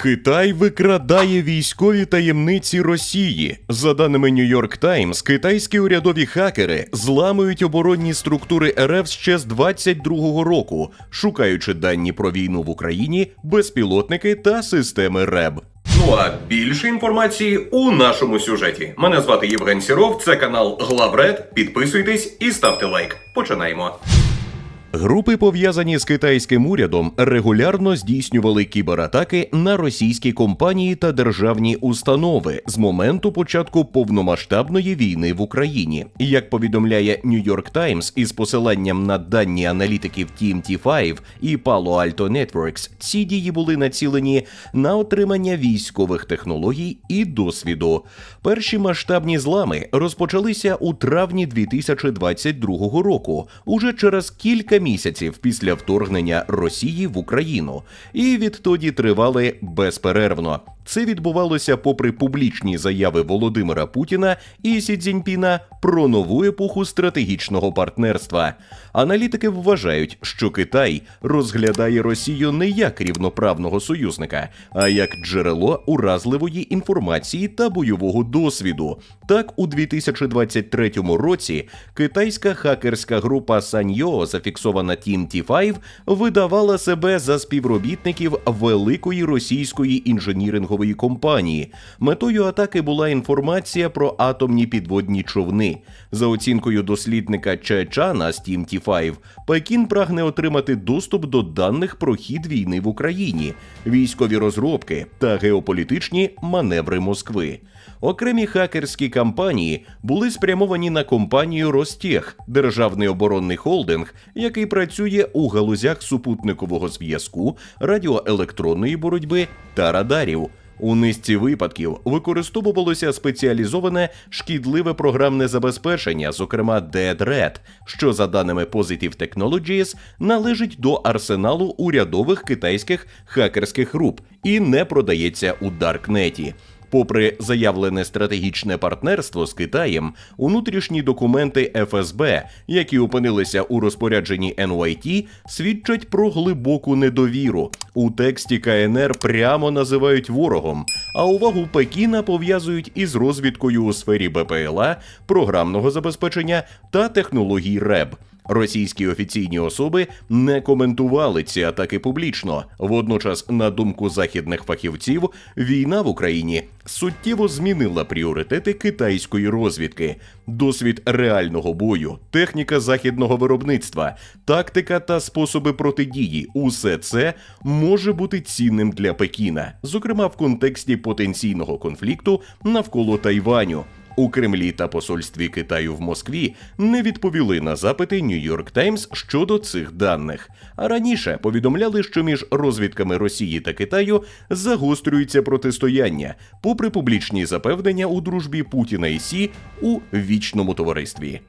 Китай викрадає військові таємниці Росії. За даними York Times, китайські урядові хакери зламують оборонні структури РФ ще з 22-го року, шукаючи дані про війну в Україні, безпілотники та системи РЕБ. Ну а більше інформації у нашому сюжеті. Мене звати Євген Сіров. Це канал Главред. Підписуйтесь і ставте лайк. Починаємо. Групи, пов'язані з китайським урядом, регулярно здійснювали кібератаки на російські компанії та державні установи з моменту початку повномасштабної війни в Україні. Як повідомляє New York Times із посиланням на дані аналітиків TMT5 і Palo Alto Networks, ці дії були націлені на отримання військових технологій і досвіду. Перші масштабні злами розпочалися у травні 2022 року, уже через кілька місяців після вторгнення Росії в Україну, і відтоді тривали безперервно. Це відбувалося попри публічні заяви Володимира Путіна і Сі Цзіньпіна про нову епоху стратегічного партнерства. Аналітики вважають, що Китай розглядає Росію не як рівноправного союзника, а як джерело уразливої інформації та бойового досвіду. Так, у 2023 році китайська хакерська група Саньо, зафіксована TMT5, видавала себе за співробітників великої російської інженірингової компанії. Метою атаки була інформація про атомні підводні човни. За оцінкою дослідника Чечана з TMT5, Пекін прагне отримати доступ до даних про хід війни в Україні, військові розробки та геополітичні маневри Москви. Окремі хакерські кампанії були спрямовані на компанію Ростех, державний оборонний холдинг, який працює у галузях супутникового зв'язку, радіоелектронної боротьби та радарів. У низці випадків використовувалося спеціалізоване шкідливе програмне забезпечення, зокрема DedRed, що за даними Positive Technologies належить до арсеналу урядових китайських хакерських груп і не продається у Даркнеті. Попри заявлене стратегічне партнерство з Китаєм, внутрішні документи ФСБ, які опинилися у розпорядженні NYT, свідчать про глибоку недовіру. У тексті КНР прямо називають ворогом, а увагу Пекіна пов'язують із розвідкою у сфері БПЛА, програмного забезпечення та технологій РЕБ. Російські офіційні особи не коментували ці атаки публічно. Водночас, на думку західних фахівців, війна в Україні суттєво змінила пріоритети китайської розвідки, досвід реального бою, техніка західного виробництва, тактика та способи протидії. Усе це може бути цінним для Пекіна, зокрема в контексті потенційного конфлікту навколо Тайваню. У Кремлі та посольстві Китаю в Москві не відповіли на запити Нью-Йорк Таймс щодо цих даних. А раніше повідомляли, що між розвідками Росії та Китаю загострюється протистояння, попри публічні запевнення у дружбі Путіна і Сі у вічному товаристві.